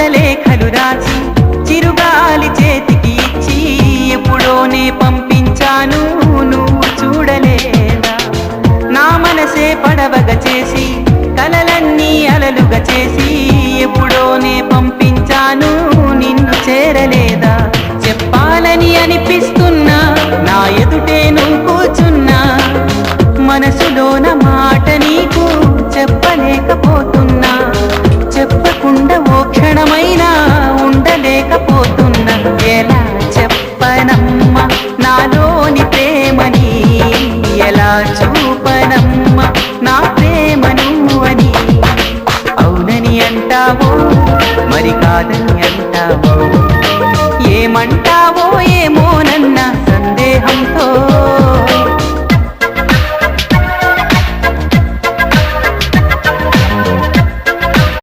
కవితల లేఖలు రాసి చిరుగాలి చేతికి ఇచ్చి ఎప్పుడోనే పంపించాను నువ్వు చూడలేదా? నా మనసే పడవగ చేసి కలలన్నీ అలలుగా చేసి ఎప్పుడోనే పంపించాను నిన్ను చేరలేదా? చెప్పాలని అనిపిస్తున్నా నా ఎదుటే నువ్వు కూర్చున్నా మనసులోన మాట నీకు ఎలా చెప్పనమ్మ? నాలోని ప్రేమని ఎలా చూపనమ్మ? నా ప్రేమను అని అవునని అంటావో? మరి కాదని